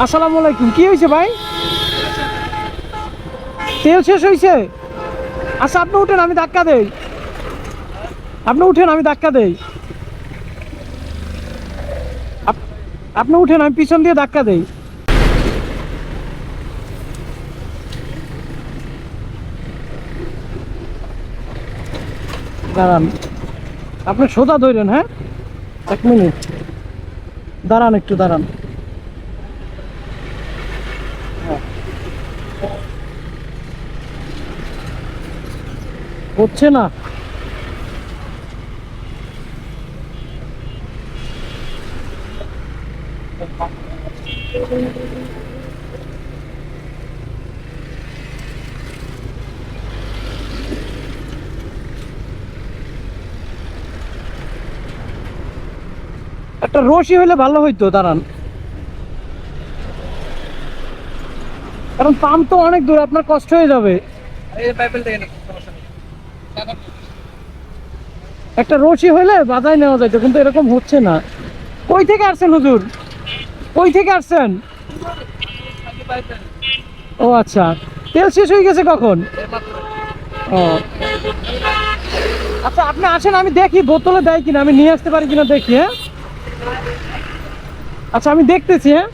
আসসালামু আলাইকুম। কি হয়েছে ভাই? তেল শেষ হয়েছে? আচ্ছা আপনি উঠেন, আমি ধাক্কা দেই। আপনি উঠেন, আমি ধাক্কা দেই। আপ- আপনি উঠেন, আমি পিছন দিয়ে ধাক্কা দেই। দাঁড়ান। আপনি সোজা ধরেন হ্যাঁ? এক মিনিট। দাঁড়ান একটু, দাঁড়ান। হচ্ছে না। একটা রশি হলে ভালো হইতো, দাঁড়ান। কারণ পাম্প তো অনেক দূর, আপনার কষ্ট হয়ে যাবে। একটা রশি হইলে বাজায় নেওয়া যাইতো, কিন্তু এরকম হচ্ছে না। কই থেকে আসছেন হুজুর? কই থেকে আসছেন? ও আচ্ছা। তেল শেষ হয়ে গেছে কখন? ও। আচ্ছা আপনি আসেন, আমি দেখি বোতলে দেয় কিনা, আমি নিয়ে আসতে পারি কিনা দেখি হ্যাঁ? আচ্ছা আমি দেখতেছি হ্যাঁ?